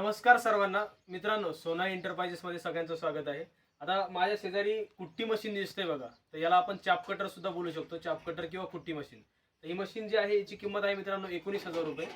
नमस्कार सर्वांना. मित्रांनो सोना एंटरप्राइजेसमध्ये सगळ्यांचं स्वागत आहे. आता माझ्या शेजारी कुट्टी मशीन दिसते बघा. तर याला आपण चाप कटर सुद्धा बोलू शकतो. चाप कटर किंवा कुट्टी मशीन तर ही मशीन जी आहे याची किंमत आहे मित्रांनो एकोणीस हजार रुपये.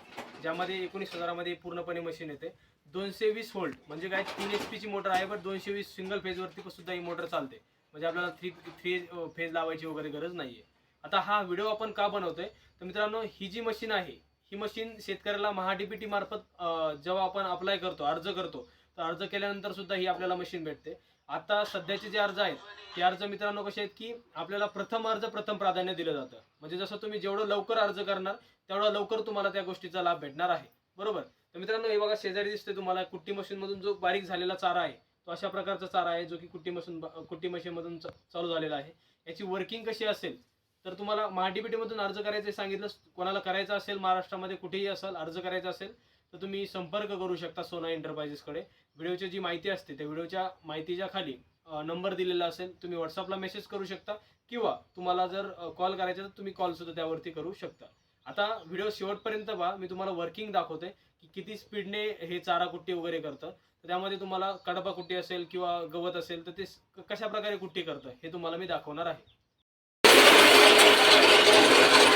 ज्यामध्ये एकोणीस हजारामध्ये पूर्णपणे मशीन येते. दोनशे वीस होल्ट म्हणजे काय? तीन एच पीची मोटर आहे बट दोनशे वीस सिंगल फेजवरती पण सुद्धा ही मोटर चालते. म्हणजे आपल्याला थ्री थ्री फेज लावायची वगैरे गरज नाहीये. आता हा व्हिडिओ आपण का बनवतोय? तर मित्रांनो ही जी मशीन आहे ही मशीन शेतकऱ्याला महाडीपीटी मार्फत जेव्हा आपण अप्लाय करतो अर्ज करतो तर अर्ज केल्यानंतर सुद्धा ही आपल्याला मशीन भेटते. आता सध्याचे जे अर्ज आहेत ते अर्ज मित्रांनो कसे आहेत की आपल्याला प्रथम अर्ज प्रथम प्राधान्य दिलं जातं. म्हणजे जसं तुम्ही जेवढं लवकर अर्ज करणार तेवढा लवकर तुम्हाला त्या गोष्टीचा लाभ भेटणार आहे. बरोबर? तर मित्रांनो हे बघा शेजारी दिसते तुम्हाला कुट्टी मशीनमधून जो बारीक झालेला चारा आहे तो अशा प्रकारचा चारा आहे जो की कुट्टी मशीन कुट्टी मशीनमधून चालू झालेला आहे. याची वर्किंग कशी असेल तर तुम्हाला महाडीपीटीमधून अर्ज करायचे सांगितलं कोणाला करायचं असेल महाराष्ट्रामध्ये कुठेही असेल अर्ज करायचा असेल तर तुम्ही संपर्क करू शकता सोना एंटरप्राइजेसकडे व्हिडिओची जी माहिती असते त्या व्हिडिओच्या माहितीच्या खाली नंबर दिलेला असेल तुम्ही व्हॉट्सअपला मेसेज करू शकता किंवा तुम्हाला जर कॉल करायचा तर तुम्ही कॉल सुद्धा त्यावरती करू शकता. आता व्हिडिओ शेवटपर्यंत पहा मी तुम्हाला वर्किंग दाखवते की किती स्पीडने हे चारा कुट्टी वगैरे करतं. तर त्यामध्ये तुम्हाला कडपा कुट्टी असेल किंवा गवत असेल तर ते कशा प्रकारे कुट्टी करतं हे तुम्हाला मी दाखवणार आहे.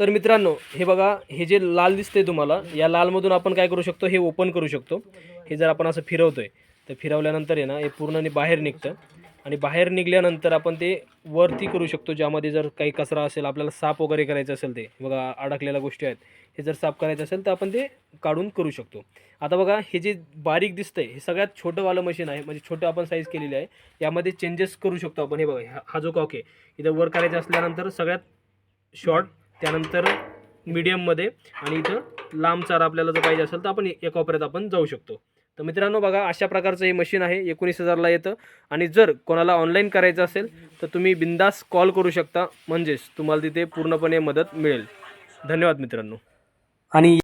तर मित्रांनो हे बघा हे जे लाल दिसतंय तुम्हाला या लालमधून आपण काय करू शकतो? हे ओपन करू शकतो. हे जर आपण असं फिरवतोय तर फिरवल्यानंतर आहे ना हे पूर्णने बाहेर निघतं. आणि बाहेर निघल्यानंतर आपण ते वरती करू शकतो ज्यामध्ये जर काही कचरा असेल आपल्याला साफ वगैरे करायचं असेल ते. बघा अडकलेल्या गोष्टी आहेत. हे जर साफ करायचं असेल तर आपण ते काढून करू शकतो. आता बघा हे जे बारीक दिसतंय हे सगळ्यात छोटंवालं मशीन आहे म्हणजे छोटं आपण साईज केलेली आहे. यामध्ये चेंजेस करू शकतो आपण. हे बघा हा- हा जो कॉक आहे इथं वर करायचं असल्यानंतर सगळ्यात शॉर्ट त्यानंतर मीडियममध्ये आणि इथं लांब चारा आपल्याला जर पाहिजे असेल तर आपण एका वापरात आपण जाऊ शकतो. तर मित्रांनो बघा अशा प्रकारचं हे मशीन आहे. एकोणीस हजारला येतं. आणि जर कोणाला ऑनलाईन करायचं असेल तर तुम्ही बिंदास कॉल करू शकता. म्हणजेच तुम्हाला तिथे पूर्णपणे मदत मिळेल. धन्यवाद मित्रांनो. आणि